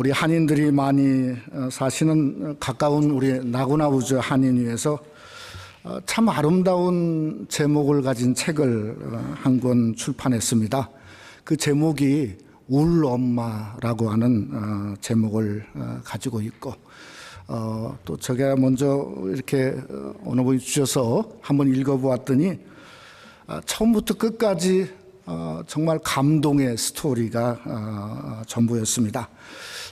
우리 한인들이 많이 어, 사시는 가까운 우리 나구나우즈 한인위에서 어, 참 아름다운 제목을 가진 책을 어, 한권 출판했습니다. 그 제목이 울 엄마라고 하는 어, 제목을 어, 가지고 있고 어, 또 제가 먼저 이렇게 어, 어느 분이 주셔서 한번 읽어보았더니 아, 처음부터 끝까지 어, 정말 감동의 스토리가 어, 전부였습니다.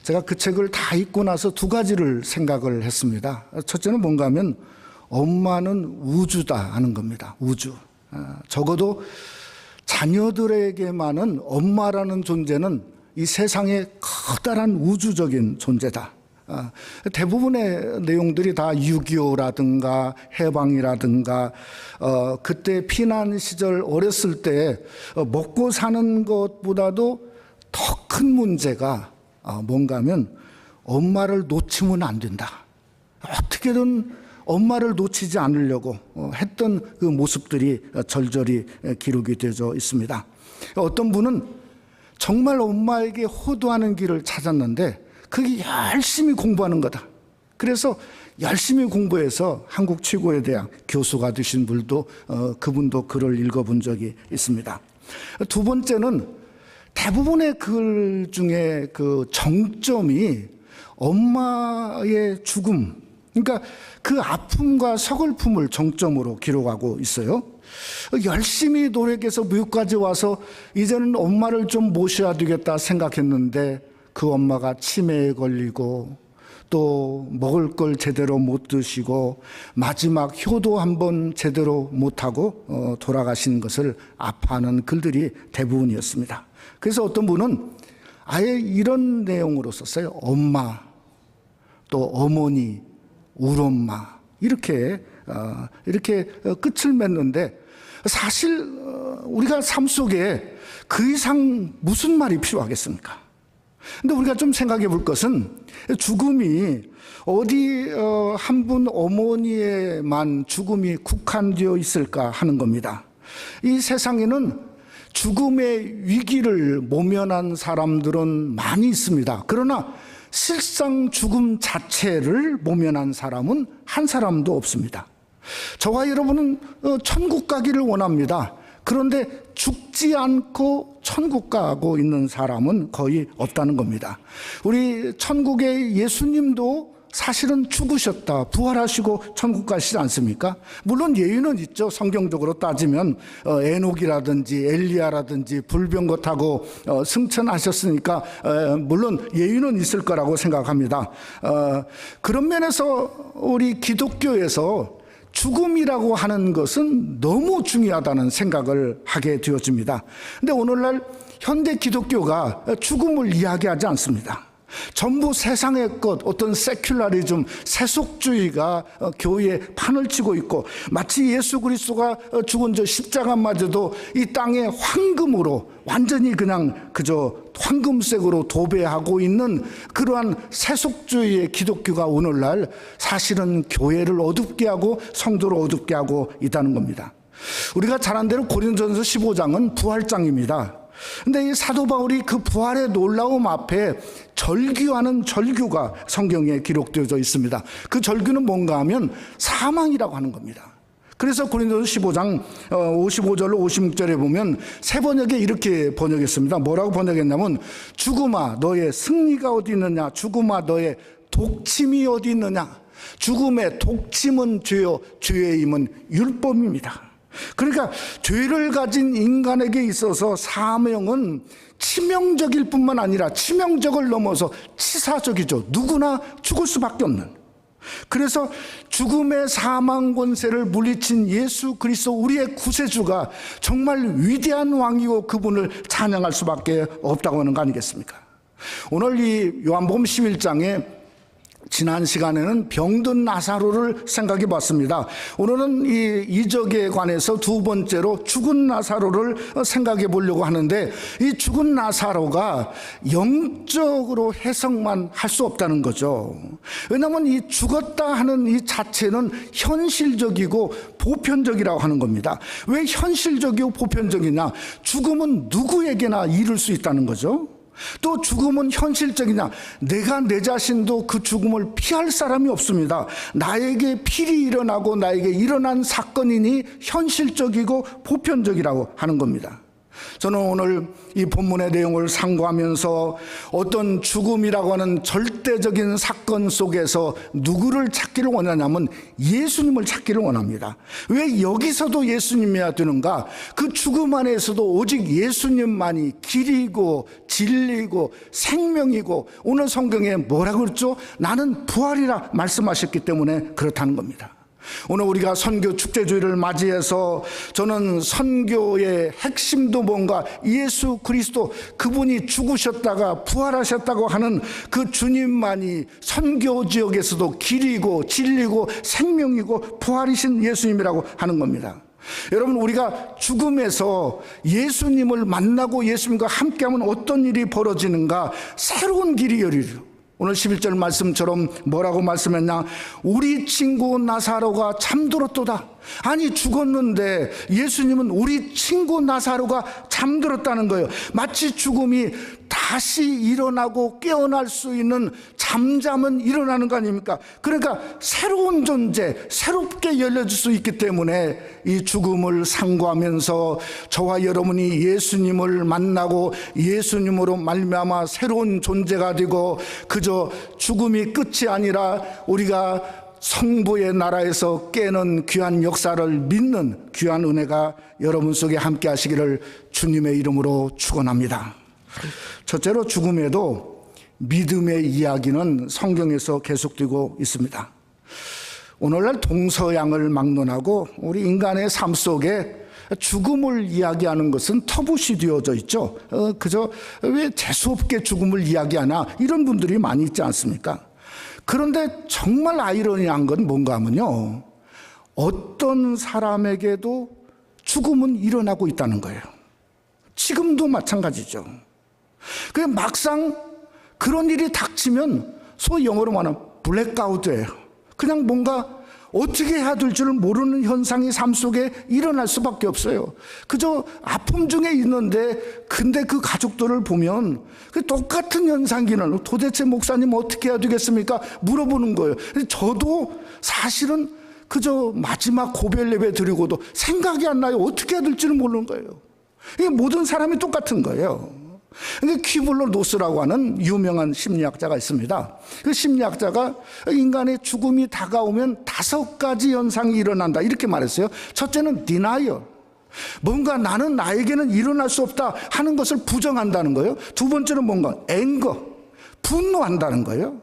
제가 그 책을 다 읽고 나서 두 가지를 생각을 했습니다. 첫째는 뭔가 하면 엄마는 우주다 하는 겁니다. 우주. 어, 적어도 자녀들에게만은 엄마라는 존재는 이 세상의 커다란 우주적인 존재다. 아, 대부분의 내용들이 다 6.25라든가 해방이라든가 어, 그때 피난 시절 어렸을 때 어, 먹고 사는 것보다도 더 큰 문제가 어, 뭔가 하면 엄마를 놓치면 안 된다. 어떻게든 엄마를 놓치지 않으려고 어, 했던 그 모습들이 어, 절절히 에, 기록이 되어 있습니다. 어떤 분은 정말 엄마에게 호도하는 길을 찾았는데 그게 열심히 공부하는 거다. 그래서 열심히 공부해서 한국 최고의 대학 교수가 되신 분도 어, 그분도 글을 읽어본 적이 있습니다. 두 번째는 대부분의 글 중에 그 정점이 엄마의 죽음, 그러니까 그 아픔과 서글픔을 정점으로 기록하고 있어요. 열심히 노력해서 미국까지 와서 이제는 엄마를 좀 모셔야 되겠다 생각했는데 그 엄마가 치매에 걸리고 또 먹을 걸 제대로 못 드시고 마지막 효도 한번 제대로 못하고 어, 돌아가신 것을 아파하는 글들이 대부분이었습니다. 그래서 어떤 분은 아예 이런 내용으로 썼어요. 엄마, 또 어머니, 울엄마 이렇게 어, 이렇게 어, 끝을 맺는데 사실 어, 우리가 삶 속에 그 이상 무슨 말이 필요하겠습니까? 근데 우리가 좀 생각해 볼 것은 죽음이 어디 한 분 어머니에만 죽음이 국한되어 있을까 하는 겁니다. 이 세상에는 죽음의 위기를 모면한 사람들은 많이 있습니다. 그러나 실상 죽음 자체를 모면한 사람은 한 사람도 없습니다. 저와 여러분은 어, 천국 가기를 원합니다. 그런데 죽지 않고 천국 가고 있는 사람은 거의 없다는 겁니다. 우리 천국의 예수님도 사실은 죽으셨다, 부활하시고 천국 가시지 않습니까? 물론 예의는 있죠. 성경적으로 따지면 어, 에녹이라든지 엘리야라든지 불병거 타고 어, 승천하셨으니까 어, 물론 예의는 있을 거라고 생각합니다. 어, 그런 면에서 우리 기독교에서 죽음이라고 하는 것은 너무 중요하다는 생각을 하게 되어집니다. 근데 오늘날 현대 기독교가 죽음을 이야기하지 않습니다. 전부 세상의 것, 어떤 세큘라리즘, 세속주의가 어, 교회에 판을 치고 있고 마치 예수 그리스도가 어, 죽은 저 십자가마저도 이 땅의 황금으로 완전히 그냥 그저 황금색으로 도배하고 있는 그러한 세속주의의 기독교가 오늘날 사실은 교회를 어둡게 하고 성도를 어둡게 하고 있다는 겁니다. 우리가 잘 안 대로 고린도전서 15장은 부활장입니다. 근데 이 사도 바울이 그 부활의 놀라움 앞에 절규하는 절규가 성경에 기록되어져 있습니다. 그 절규는 뭔가 하면 사망이라고 하는 겁니다. 그래서 고린도서 15장 55절로 56절에 보면 세 번역에 이렇게 번역했습니다. 뭐라고 번역했냐면 죽음아 너의 승리가 어디 있느냐 죽음아 너의 독침이 어디 있느냐 죽음의 독침은 죄요 죄의 힘은 율법입니다. 그러니까 죄를 가진 인간에게 있어서 사명은 치명적일 뿐만 아니라 치명적을 넘어서 치사적이죠. 누구나 죽을 수밖에 없는. 그래서 죽음의 사망 권세를 물리친 예수 그리스도 우리의 구세주가 정말 위대한 왕이고 그분을 찬양할 수밖에 없다고 하는 거 아니겠습니까? 오늘 이 요한복음 11장에 지난 시간에는 병든 나사로를 생각해 봤습니다. 오늘은 이 이적에 관해서 두 번째로 죽은 나사로를 생각해 보려고 하는데 이 죽은 나사로가 영적으로 해석만 할 수 없다는 거죠. 왜냐하면 이 죽었다 하는 이 자체는 현실적이고 보편적이라고 하는 겁니다. 왜 현실적이고 보편적이냐? 죽음은 누구에게나 이룰 수 있다는 거죠. 또 죽음은 현실적이냐? 내가 내 자신도 그 죽음을 피할 사람이 없습니다. 나에게 필이 일어나고 나에게 일어난 사건이니 현실적이고 보편적이라고 하는 겁니다. 저는 오늘 이 본문의 내용을 상고하면서 어떤 죽음이라고 하는 절대적인 사건 속에서 누구를 찾기를 원하냐면 예수님을 찾기를 원합니다. 왜 여기서도 예수님이어야 되는가? 그 죽음 안에서도 오직 예수님만이 길이고 진리고 생명이고 오늘 성경에 뭐라고 그랬죠? 나는 부활이라 말씀하셨기 때문에 그렇다는 겁니다. 오늘 우리가 선교 축제주의를 맞이해서 저는 선교의 핵심도 뭔가 예수 그리스도 그분이 죽으셨다가 부활하셨다고 하는 그 주님만이 선교 지역에서도 길이고 진리고 생명이고 부활이신 예수님이라고 하는 겁니다. 여러분 우리가 죽음에서 예수님을 만나고 예수님과 함께하면 어떤 일이 벌어지는가 새로운 길이 열리죠. 오늘 11절 말씀처럼 뭐라고 말씀했냐? 우리 친구 나사로가 잠들었도다. 아니 죽었는데 예수님은 우리 친구 나사로가 잠들었다는 거예요. 마치 죽음이 다시 일어나고 깨어날 수 있는 잠잠은 일어나는 거 아닙니까? 그러니까 새로운 존재, 새롭게 열려질 수 있기 때문에 이 죽음을 상고하면서 저와 여러분이 예수님을 만나고 예수님으로 말미암아 새로운 존재가 되고 그저 죽음이 끝이 아니라 우리가 성부의 나라에서 깨는 귀한 역사를 믿는 귀한 은혜가 여러분 속에 함께 하시기를 주님의 이름으로 축원합니다. 첫째로 죽음에도 믿음의 이야기는 성경에서 계속되고 있습니다. 오늘날 동서양을 막론하고 우리 인간의 삶 속에 죽음을 이야기하는 것은 터부시 되어져 있죠. 어, 그저 왜 재수없게 죽음을 이야기하나 이런 분들이 많이 있지 않습니까? 그런데 정말 아이러니한 건 뭔가 하면요. 어떤 사람에게도 죽음은 일어나고 있다는 거예요. 지금도 마찬가지죠. 그 막상 그런 일이 닥치면 소위 영어로 말하면 블랙아웃이에요. 그냥 뭔가 어떻게 해야 될 줄 모르는 현상이 삶 속에 일어날 수밖에 없어요. 그저 아픔 중에 있는데 근데 그 가족들을 보면 그 똑같은 현상기는 도대체 목사님 어떻게 해야 되겠습니까? 물어보는 거예요. 저도 사실은 그저 마지막 고별 예배 드리고도 생각이 안 나요. 어떻게 해야 될지는 모르는 거예요. 이게 모든 사람이 똑같은 거예요. 근데 퀴블러 노스라고 하는 유명한 심리학자가 있습니다. 그 심리학자가 인간의 죽음이 다가오면 다섯 가지 현상이 일어난다. 이렇게 말했어요. 첫째는 denial. 뭔가 나는 나에게는 일어날 수 없다 하는 것을 부정한다는 거예요. 두 번째는 뭔가 anger. 분노한다는 거예요.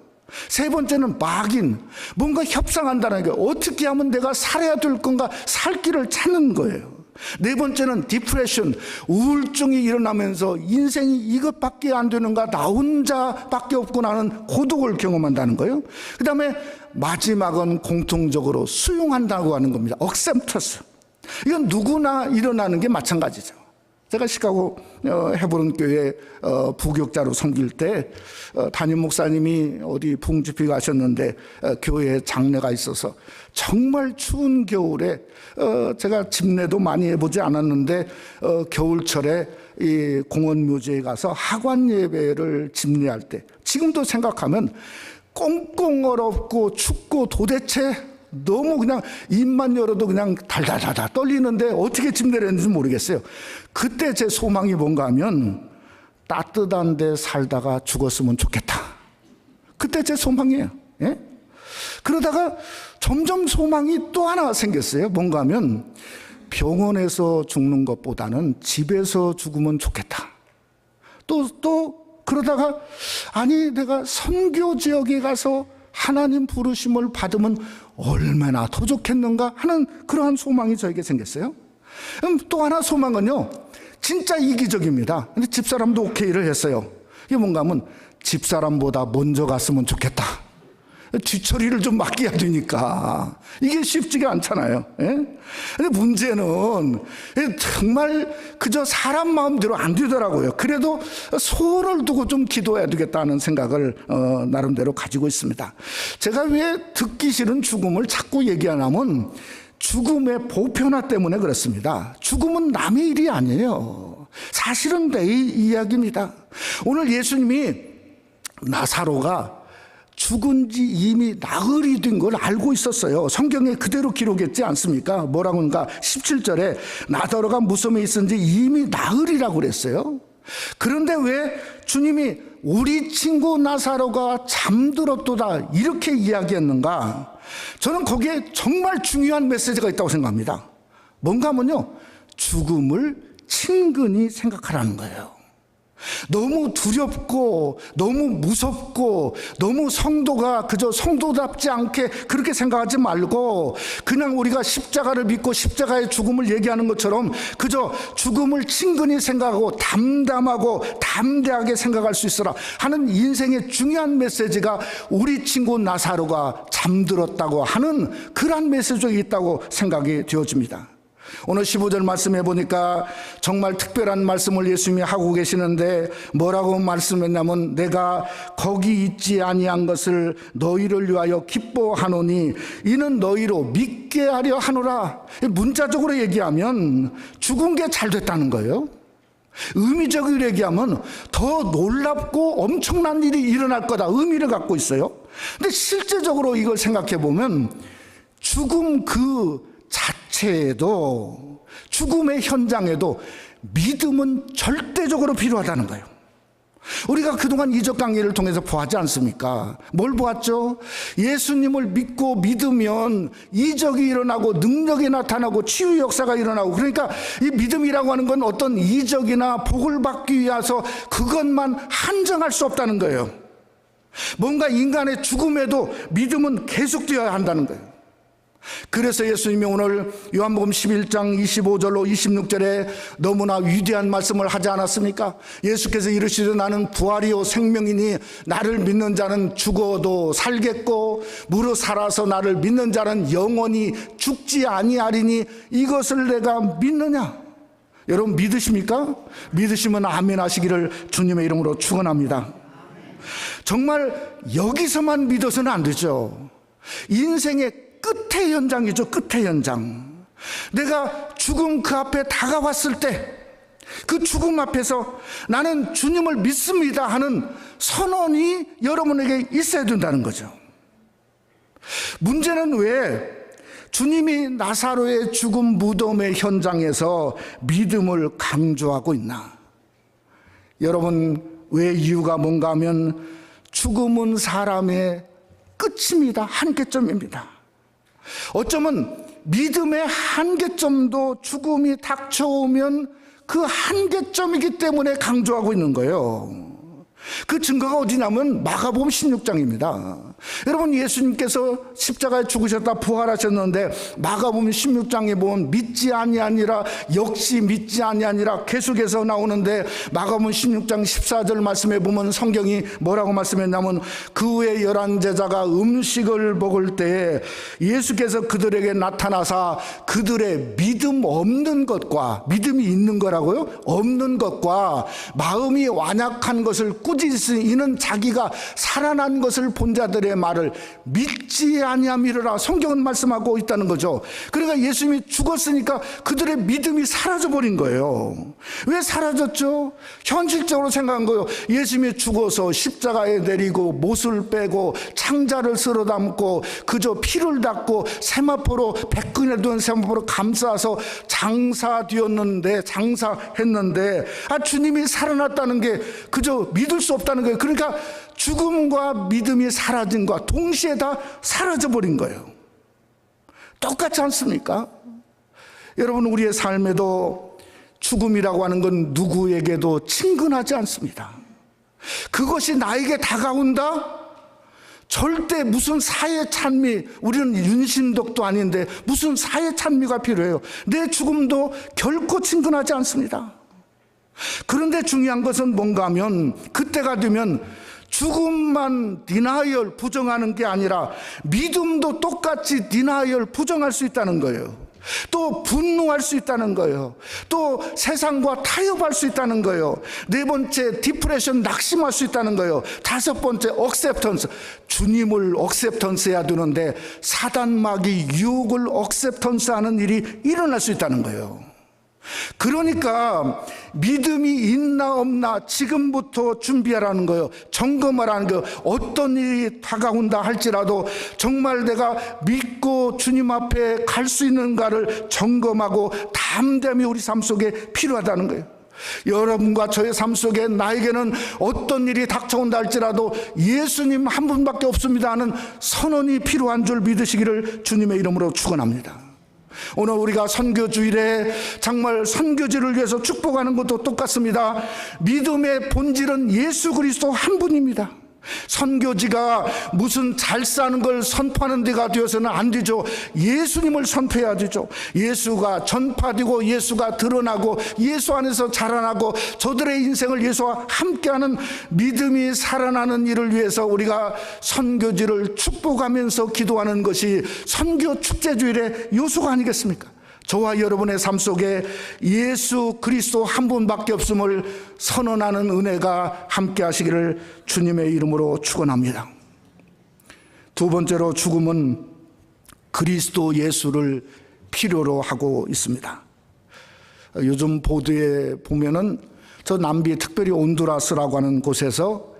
세 번째는 막인. 뭔가 협상한다는 거예요. 어떻게 하면 내가 살아야 될 건가 살 길을 찾는 거예요. 네 번째는 디프레션, 우울증이 일어나면서 인생이 이것밖에 안 되는가, 나 혼자밖에 없구나 하는 고독을 경험한다는 거예요. 그 다음에 마지막은 공통적으로 수용한다고 하는 겁니다. 억셈터스. 이건 누구나 일어나는 게 마찬가지죠. 제가 시카고 어, 해보는 교회 어, 부교육자로 섬길 때 어, 담임 목사님이 어디 부흥집회 가셨는데 교회에 장례가 있어서 정말 추운 겨울에 제가 집례도 많이 해보지 않았는데 겨울철에 이 공원 묘지에 가서 하관 예배를 집례할 때 지금도 생각하면 꽁꽁 얼었고 춥고 도대체 너무 그냥 입만 열어도 그냥 달달달달 떨리는데 어떻게 침대를 했는지 모르겠어요. 그때 제 소망이 뭔가 하면 따뜻한 데 살다가 죽었으면 좋겠다. 그때 제 소망이에요. 예? 그러다가 점점 소망이 또 하나 생겼어요. 뭔가 하면 병원에서 죽는 것보다는 집에서 죽으면 좋겠다. 또, 또, 그러다가, 아니, 내가 선교 지역에 가서 하나님 부르심을 받으면 얼마나 더 좋겠는가 하는 그러한 소망이 저에게 생겼어요. 그럼 또 하나 소망은요, 진짜 이기적입니다. 근데 집사람도 오케이를 했어요. 이게 뭔가 하면 집사람보다 먼저 갔으면 좋겠다. 뒤처리를 좀 맡겨야 되니까. 이게 쉽지가 않잖아요. 예? 근데 문제는 정말 그저 사람 마음대로 안 되더라고요. 그래도 소원을 두고 좀 기도해야 되겠다는 생각을 어, 나름대로 가지고 있습니다. 제가 왜 듣기 싫은 죽음을 자꾸 얘기하냐면 죽음의 보편화 때문에 그렇습니다. 죽음은 남의 일이 아니에요. 사실은 내 이야기입니다. 오늘 예수님이 나사로가 죽은 지 이미 나흘이 된 걸 알고 있었어요. 성경에 그대로 기록했지 않습니까? 뭐라고 하는가? 17절에 나사로가 무덤에 있은지 이미 나흘이라고 그랬어요. 그런데 왜 주님이 우리 친구 나사로가 잠들었도다 이렇게 이야기했는가? 저는 거기에 정말 중요한 메시지가 있다고 생각합니다. 뭔가 하면요. 죽음을 친근히 생각하라는 거예요. 너무 두렵고 너무 무섭고 너무 성도가 그저 성도답지 않게 그렇게 생각하지 말고 그냥 우리가 십자가를 믿고 십자가의 죽음을 얘기하는 것처럼 그저 죽음을 친근히 생각하고 담담하고 담대하게 생각할 수 있어라 하는 인생의 중요한 메시지가 우리 친구 나사로가 잠들었다고 하는 그러한 메시지가 있다고 생각이 되어집니다. 오늘 15절 말씀해 보니까 정말 특별한 말씀을 예수님이 하고 계시는데 뭐라고 말씀했냐면 내가 거기 있지 아니한 것을 너희를 위하여 기뻐하노니 이는 너희로 믿게 하려 하노라. 문자적으로 얘기하면 죽은 게 잘 됐다는 거예요. 의미적으로 얘기하면 더 놀랍고 엄청난 일이 일어날 거다 의미를 갖고 있어요. 근데 실제적으로 이걸 생각해 보면 죽음 그 자체에도 죽음의 현장에도 믿음은 절대적으로 필요하다는 거예요. 우리가 그동안 이적 강의를 통해서 보았지 않습니까? 뭘 보았죠? 예수님을 믿고 믿으면 이적이 일어나고 능력이 나타나고 치유 역사가 일어나고 그러니까 이 믿음이라고 하는 건 어떤 이적이나 복을 받기 위해서 그것만 한정할 수 없다는 거예요. 뭔가 인간의 죽음에도 믿음은 계속되어야 한다는 거예요. 그래서 예수님이 오늘 요한복음 11장 25절로 26절에 너무나 위대한 말씀을 하지 않았습니까? 예수께서 이르시되 나는 부활이요 생명이니 나를 믿는 자는 죽어도 살겠고 무릇 살아서 나를 믿는 자는 영원히 죽지 아니하리니 이것을 내가 믿느냐? 여러분 믿으십니까? 믿으시면 아멘 하시기를 주님의 이름으로 축원합니다. 정말 여기서만 믿어서는 안 되죠. 인생의 끝의 현장이죠. 끝의 현장. 내가 죽음 그 앞에 다가왔을 때 그 죽음 앞에서 나는 주님을 믿습니다 하는 선언이 여러분에게 있어야 된다는 거죠. 문제는 왜 주님이 나사로의 죽음 무덤의 현장에서 믿음을 강조하고 있나? 여러분, 왜 이유가 뭔가 하면 죽음은 사람의 끝입니다. 한계점입니다. 어쩌면 믿음의 한계점도 죽음이 닥쳐오면 그 한계점이기 때문에 강조하고 있는 거예요. 그 증거가 어디냐면 마가복음 16장입니다. 여러분 예수님께서 십자가에 죽으셨다 부활하셨는데 마가복음 16장에 보면 믿지 아니하니라 역시 믿지 아니하니라 계속해서 나오는데 마가복음 16장 14절 말씀에 보면 성경이 뭐라고 말씀했냐면 그 후에 열한 제자가 음식을 먹을 때에 예수께서 그들에게 나타나사 그들의 믿음 없는 것과 믿음이 있는 거라고요? 없는 것과 마음이 완약한 것을 꾸짖으니 이는 자기가 살아난 것을 본 자들의 말을 믿지 아니함이라 성경은 말씀하고 있다는 거죠. 그러니까 예수님이 죽었으니까 그들의 믿음이 사라져 버린 거예요. 왜 사라졌죠? 현실적으로 생각한 거예요. 예수님이 죽어서 십자가에 내리고 못을 빼고 창자를 쓸어 담고 그저 피를 닦고 세마포로 백근에 둔 세마포로 감싸서 장사되었는데 장사했는데 아 주님이 살아났다는 게 그저 믿을 수 없다는 거예요. 그러니까 죽음과 믿음이 사라진 것과 동시에 다 사라져 버린 거예요. 똑같지 않습니까? 여러분 우리의 삶에도 죽음이라고 하는 건 누구에게도 친근하지 않습니다. 그것이 나에게 다가온다? 절대 무슨 사회 찬미, 우리는 윤신덕도 아닌데 무슨 사회 찬미가 필요해요. 내 죽음도 결코 친근하지 않습니다. 그런데 중요한 것은 뭔가 하면 그때가 되면 죽음만 디나이얼 부정하는 게 아니라 믿음도 똑같이 디나이얼 부정할 수 있다는 거예요. 또 분노할 수 있다는 거예요. 또 세상과 타협할 수 있다는 거예요. 네 번째 디프레션 낙심할 수 있다는 거예요. 다섯 번째 억셉턴스 주님을 억셉턴스해야 되는데 사단막이 유혹을 억셉턴스하는 일이 일어날 수 있다는 거예요. 그러니까 믿음이 있나 없나 지금부터 준비하라는 거예요. 점검하라는 거예요. 어떤 일이 다가온다 할지라도 정말 내가 믿고 주님 앞에 갈 수 있는가를 점검하고 담대함이 우리 삶 속에 필요하다는 거예요. 여러분과 저의 삶 속에 나에게는 어떤 일이 닥쳐온다 할지라도 예수님 한 분밖에 없습니다 하는 선언이 필요한 줄 믿으시기를 주님의 이름으로 축원합니다. 오늘 우리가 선교 주일에 정말 선교지를 위해서 축복하는 것도 똑같습니다. 믿음의 본질은 예수 그리스도 한 분입니다. 선교지가 무슨 잘 사는 걸 선포하는 데가 되어서는 안 되죠. 예수님을 선포해야 되죠. 예수가 전파되고 예수가 드러나고 예수 안에서 자라나고 저들의 인생을 예수와 함께하는 믿음이 살아나는 일을 위해서 우리가 선교지를 축복하면서 기도하는 것이 선교 축제주일의 요소가 아니겠습니까? 저와 여러분의 삶 속에 예수 그리스도 한 분밖에 없음을 선언하는 은혜가 함께 하시기를 주님의 이름으로 축원합니다. 두 번째로 죽음은 그리스도 예수를 필요로 하고 있습니다. 요즘 보도에 보면은 저 남미 특별히 온두라스라고 하는 곳에서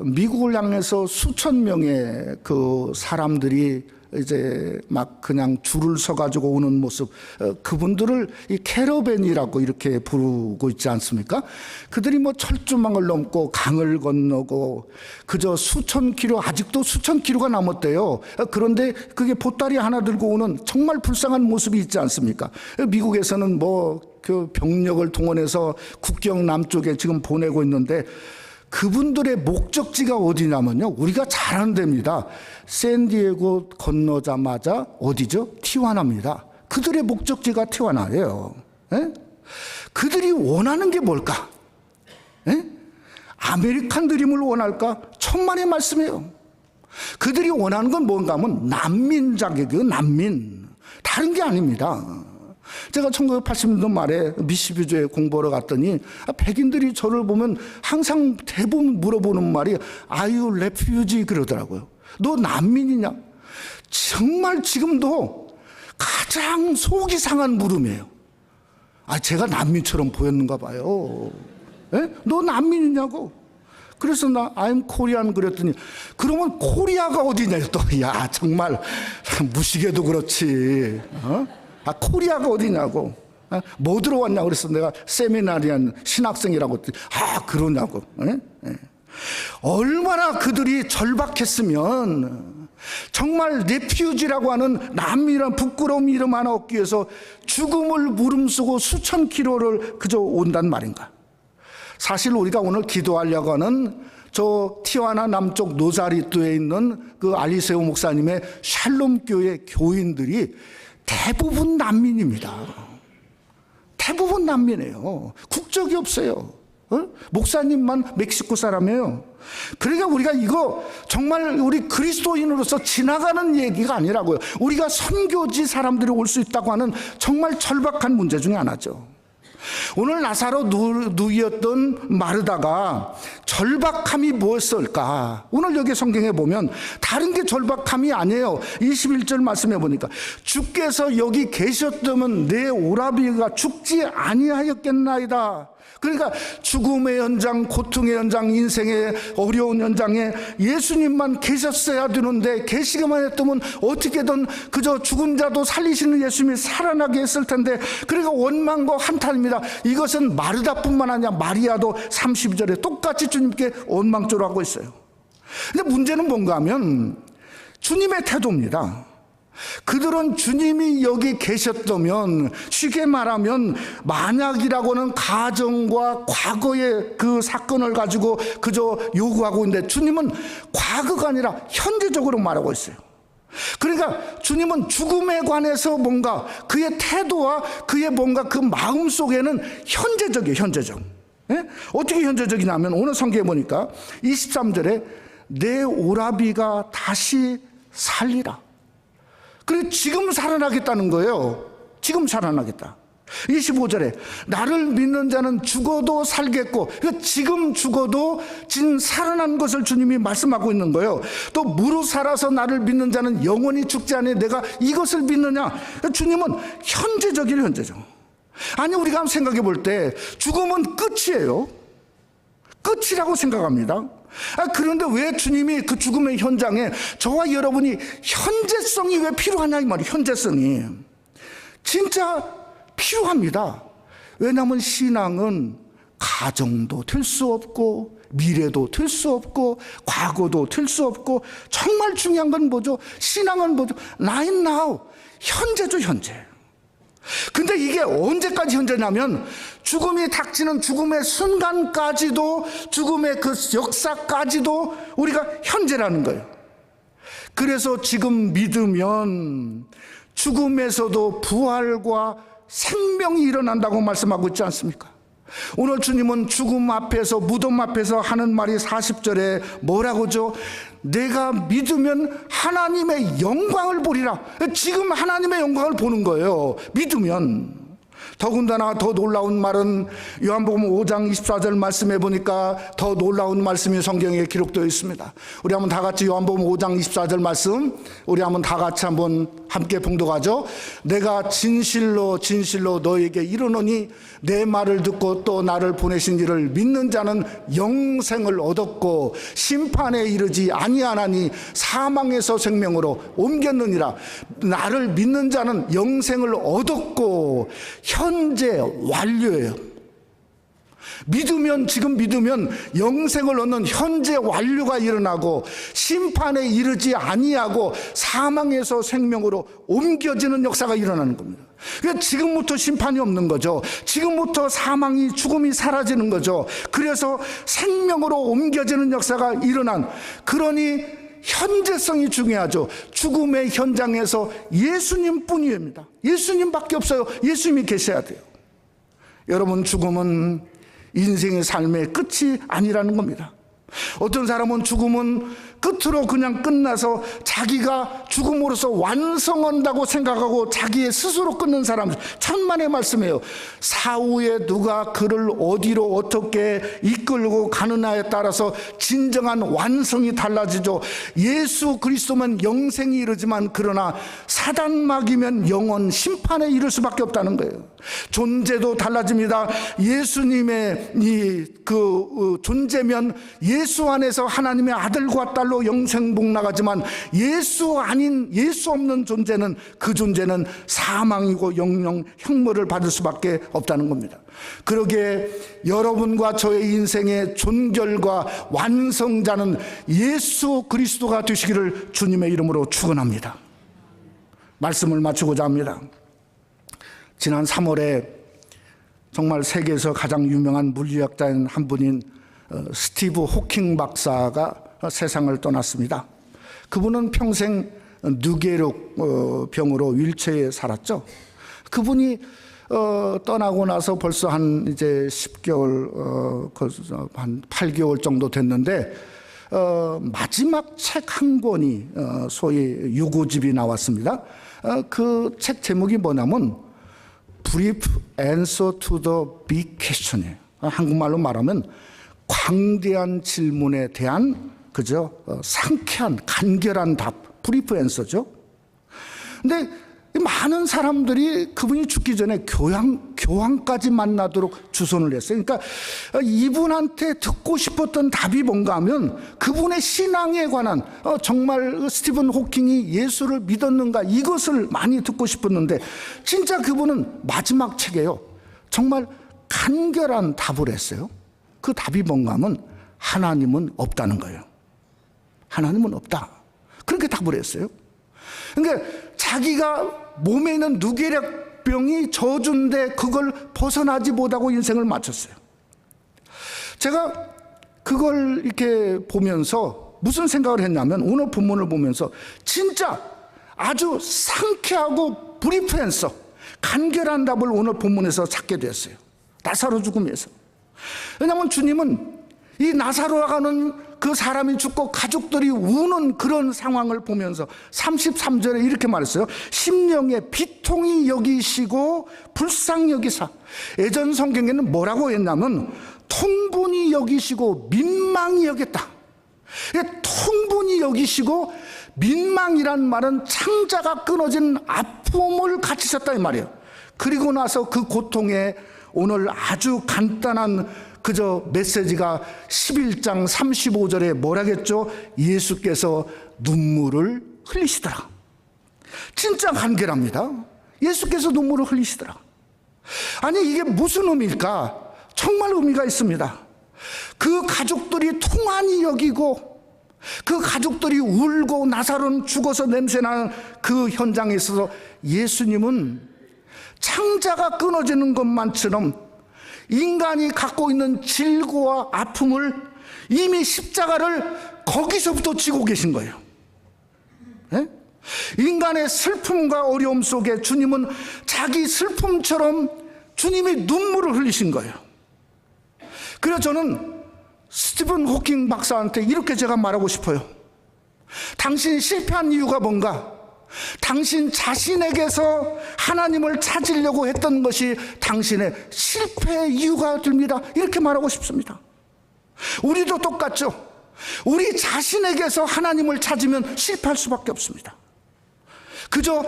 미국을 향해서 수천 명의 그 사람들이 이제 막 그냥 줄을 서가지고 오는 모습, 어, 그분들을 이 캐러밴이라고 이렇게 부르고 있지 않습니까? 그들이 뭐 철조망을 넘고 강을 건너고 그저 수천 킬로, 아직도 수천 킬로가 남았대요. 어, 그런데 그게 보따리 하나 들고 오는 정말 불쌍한 모습이 있지 않습니까? 미국에서는 뭐 그 병력을 동원해서 국경 남쪽에 지금 보내고 있는데 그분들의 목적지가 어디냐면요. 우리가 잘 데입니다. 샌디에고 건너자마자 어디죠? 티와나입니다. 그들의 목적지가 티와나예요. 예? 그들이 원하는 게 뭘까? 예? 아메리칸 드림을 원할까? 천만의 말씀이에요. 그들이 원하는 건 뭔가 하면 난민 자격이요, 난민. 다른 게 아닙니다. 제가 1980년도 말에 미시비주에 공부하러 갔더니 백인들이 저를 보면 항상 대부분 물어보는 말이 아유 레퓨지 그러더라고요. 너 난민이냐? 정말 지금도 가장 속이 상한 물음이에요. 아 제가 난민처럼 보였는가 봐요. 에? 너 난민이냐고? 그래서 나 I'm 코리안 그랬더니 그러면 코리아가 어디냐 또 야 정말 무식해도 그렇지. 어? 아, 코리아가 어디냐고. 아, 뭐 들어왔냐 그래서 내가 세미나리안 신학생이라고 아, 그러냐고. 예? 예. 얼마나 그들이 절박했으면 정말 레퓨지라고 하는 남미란 부끄러움 이름 하나 얻기 위해서 죽음을 무름쓰고 수천 킬로를 그저 온단 말인가. 사실 우리가 오늘 기도하려고 하는 저 티와나 남쪽 노자리뚜에 있는 그 알리세오 목사님의 샬롬 교회 교인들이 대부분 난민입니다. 대부분 난민이에요. 국적이 없어요. 어? 목사님만 멕시코 사람이에요. 그러니까 우리가 이거 정말 우리 그리스도인으로서 지나가는 얘기가 아니라고요. 우리가 선교지 사람들이 올 수 있다고 하는 정말 절박한 문제 중에 하나죠. 오늘 나사로 누이였던 마르다가 절박함이 무엇일까? 오늘 여기 성경에 보면 다른 게 절박함이 아니에요. 21절 말씀해 보니까 주께서 여기 계셨다면 내 오라비가 죽지 아니하였겠나이다. 그러니까 죽음의 연장, 고통의 연장, 인생의 어려운 연장에 예수님만 계셨어야 되는데 계시기만 했다면 어떻게든 그저 죽은 자도 살리시는 예수님이 살아나게 했을 텐데 그러니까 원망과 한탄입니다. 이것은 마르다뿐만 아니라 마리아도 32절에 똑같이 주님께 원망조로 하고 있어요. 근데 문제는 뭔가 하면 주님의 태도입니다. 그들은 주님이 여기 계셨다면 쉽게 말하면 만약이라고는 가정과 과거의 그 사건을 가지고 그저 요구하고 있는데 주님은 과거가 아니라 현재적으로 말하고 있어요. 그러니까 주님은 죽음에 관해서 뭔가 그의 태도와 그의 뭔가 그 마음 속에는 현재적이에요, 현재적. 예? 어떻게 현재적이냐면 오늘 성경에 보니까 23절에 내 오라비가 다시 살리라. 그리고 지금 살아나겠다는 거예요. 지금 살아나겠다. 25절에 나를 믿는 자는 죽어도 살겠고 그러니까 지금 죽어도 진 살아난 것을 주님이 말씀하고 있는 거예요. 또 무릇 살아서 나를 믿는 자는 영원히 죽지 않아 내가 이것을 믿느냐? 그러니까 주님은 현재적인 현재죠. 아니 우리가 한번 생각해 볼 때 죽음은 끝이에요. 끝이라고 생각합니다. 아, 그런데 왜 주님이 그 죽음의 현장에 저와 여러분이 현재성이 왜 필요하냐 이 말이에요. 현재성이. 진짜 필요합니다. 왜냐하면 신앙은 가정도 될 수 없고 미래도 될 수 없고 과거도 될 수 없고 정말 중요한 건 뭐죠? 신앙은 뭐죠? Right now. 현재죠, 현재. 근데 이게 언제까지 현재냐면 죽음이 닥치는 죽음의 순간까지도 죽음의 그 역사까지도 우리가 현재라는 거예요. 그래서 지금 믿으면 죽음에서도 부활과 생명이 일어난다고 말씀하고 있지 않습니까? 오늘 주님은 죽음 앞에서 무덤 앞에서 하는 말이 40절에 뭐라고죠? 내가 믿으면 하나님의 영광을 보리라. 지금 하나님의 영광을 보는 거예요. 믿으면. 더군다나 더 놀라운 말은 요한복음 5장 24절 말씀해 보니까 더 놀라운 말씀이 성경에 기록되어 있습니다. 우리 한번 다 같이 요한복음 5장 24절 말씀 우리 한번 다 같이 한번 함께 봉독하죠. 내가 진실로 진실로 너에게 이르노니 내 말을 듣고 또 나를 보내신 이를 믿는 자는 영생을 얻었고 심판에 이르지 아니하나니 사망에서 생명으로 옮겼느니라 나를 믿는 자는 영생을 얻었고 현재 완료예요. 믿으면 지금 믿으면 영생을 얻는 현재 완료가 일어나고 심판에 이르지 아니하고 사망에서 생명으로 옮겨지는 역사가 일어나는 겁니다. 그러니까 지금부터 심판이 없는 거죠. 지금부터 사망이 죽음이 사라지는 거죠. 그래서 생명으로 옮겨지는 역사가 일어난 그러니 현재성이 중요하죠. 죽음의 현장에서 예수님 뿐입니다. 예수님밖에 없어요. 예수님이 계셔야 돼요. 여러분, 죽음은 인생의 삶의 끝이 아니라는 겁니다. 어떤 사람은 죽음은 끝으로 그냥 끝나서 자기가 죽음으로써 완성한다고 생각하고 자기의 스스로 끊는 사람 천만의 말씀이에요. 사후에 누가 그를 어디로 어떻게 이끌고 가느냐에 따라서 진정한 완성이 달라지죠. 예수 그리스도면 영생이 이르지만 그러나 사단막이면 영원 심판에 이를 수밖에 없다는 거예요. 존재도 달라집니다. 예수님의 이 그 존재면 예수 안에서 하나님의 아들과 딸로 영생복 나가지만 예수 아닌 예수 없는 존재는 그 존재는 사망이고 영영 형벌을 받을 수밖에 없다는 겁니다. 그러기에 여러분과 저의 인생의 존결과 완성자는 예수 그리스도가 되시기를 주님의 이름으로 축원합니다. 말씀을 마치고자 합니다. 지난 3월에 정말 세계에서 가장 유명한 물리학자인 한 분인 어, 스티브 호킹 박사가 세상을 떠났습니다. 그분은 평생 누게력 어, 병으로 윌체에 살았죠. 그분이 어, 떠나고 나서 벌써 한 이제 10개월, 한 8개월 정도 됐는데, 마지막 책 한 권이 소위 유고집이 나왔습니다. 그책 제목이 뭐냐면 Brief Answer to the Big Question이에요. 한국말로 말하면 광대한 질문에 대한 그죠 어, 상쾌한 간결한 답, 브리프 앤서죠. 근데 많은 사람들이 그분이 죽기 전에 교황 교황까지 만나도록 주선을 했어요. 그러니까 이분한테 듣고 싶었던 답이 뭔가 하면 그분의 신앙에 관한 어, 정말 스티븐 호킹이 예수를 믿었는가 이것을 많이 듣고 싶었는데 진짜 그분은 마지막 책에요. 정말 간결한 답을 했어요. 그 답이 뭔가 하면 하나님은 없다는 거예요. 하나님은 없다. 그렇게 답을 했어요. 그러니까 자기가 몸에 있는 누계력병이 저주인데 그걸 벗어나지 못하고 인생을 마쳤어요. 제가 그걸 이렇게 보면서 무슨 생각을 했냐면 오늘 본문을 보면서 진짜 아주 상쾌하고 브리프해서 간결한 답을 오늘 본문에서 찾게 됐어요. 나사로 죽음에서. 왜냐하면 주님은 이 나사로가 가는 그 사람이 죽고 가족들이 우는 그런 상황을 보면서 33절에 이렇게 말했어요. 심령의 비통이 여기시고 불쌍히 여기사. 예전 성경에는 뭐라고 했냐면 통분이 여기시고 민망히 여겼다. 예, 통분이 여기시고 민망이란 말은 창자가 끊어진 아픔을 같이 썼다 이 말이에요. 그리고 나서 그 고통에 오늘 아주 간단한 그저 메시지가 11장 35절에 뭐라겠죠? 예수께서 눈물을 흘리시더라. 진짜 간결합니다. 예수께서 눈물을 흘리시더라. 아니 이게 무슨 의미일까? 정말 의미가 있습니다. 그 가족들이 통한이 여기고 그 가족들이 울고 나사로는 죽어서 냄새나는 그 현장에 있어서 예수님은 창자가 끊어지는 것만처럼 인간이 갖고 있는 질고와 아픔을 이미 십자가를 거기서부터 지고 계신 거예요. 예? 인간의 슬픔과 어려움 속에 주님은 자기 슬픔처럼 주님이 눈물을 흘리신 거예요. 그래서 저는 스티븐 호킹 박사한테 이렇게 제가 말하고 싶어요. 당신 실패한 이유가 뭔가? 당신 자신에게서 하나님을 찾으려고 했던 것이 당신의 실패의 이유가 됩니다. 이렇게 말하고 싶습니다. 우리도 똑같죠. 우리 자신에게서 하나님을 찾으면 실패할 수밖에 없습니다. 그저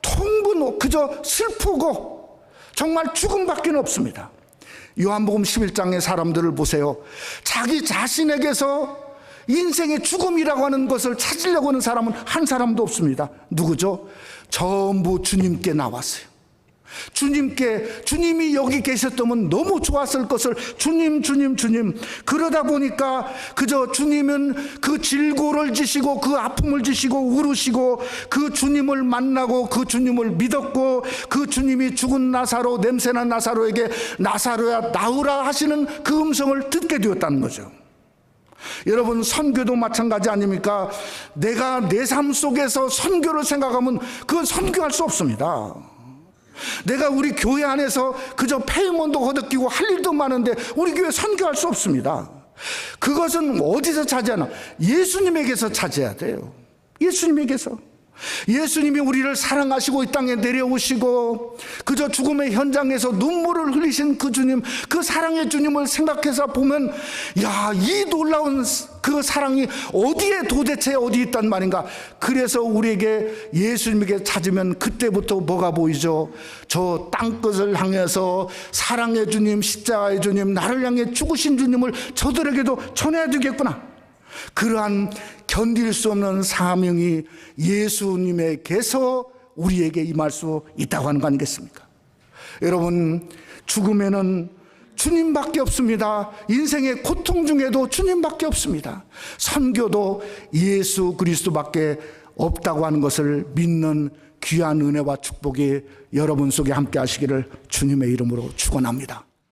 통분, 그저 슬프고 정말 죽음밖에 없습니다. 요한복음 11장의 사람들을 보세요. 자기 자신에게서 인생의 죽음이라고 하는 것을 찾으려고 하는 사람은 한 사람도 없습니다. 누구죠? 전부 주님께 나왔어요. 주님께 주님이 여기 계셨다면 너무 좋았을 것을 주님 주님 주님 그러다 보니까 그저 주님은 그 질고를 지시고 그 아픔을 지시고 울으시고 그 주님을 만나고 그 주님을 믿었고 그 주님이 죽은 나사로 냄새난 나사로에게 나사로야 나오라 하시는 그 음성을 듣게 되었다는 거죠. 여러분 선교도 마찬가지 아닙니까? 내가 내 삶 속에서 선교를 생각하면 그건 선교할 수 없습니다. 내가 우리 교회 안에서 그저 페이먼도 거듭끼고 할 일도 많은데 우리 교회 선교할 수 없습니다. 그것은 어디서 차지하나? 예수님에게서 차지해야 돼요. 예수님에게서. 예수님이 우리를 사랑하시고 이 땅에 내려오시고 그저 죽음의 현장에서 눈물을 흘리신 그 주님, 그 사랑의 주님을 생각해서 보면 야, 이 놀라운 그 사랑이 어디에 도대체 어디 있단 말인가? 그래서 우리에게 예수님에게 찾으면 그때부터 뭐가 보이죠? 저 땅끝을 향해서 사랑의 주님, 십자가의 주님, 나를 향해 죽으신 주님을 저들에게도 전해야 되겠구나. 그러한 견딜 수 없는 사명이 예수님에게서 우리에게 임할 수 있다고 하는 거 아니겠습니까? 여러분, 죽음에는 주님밖에 없습니다. 인생의 고통 중에도 주님밖에 없습니다. 선교도 예수 그리스도밖에 없다고 하는 것을 믿는 귀한 은혜와 축복이 여러분 속에 함께 하시기를 주님의 이름으로 축원합니다.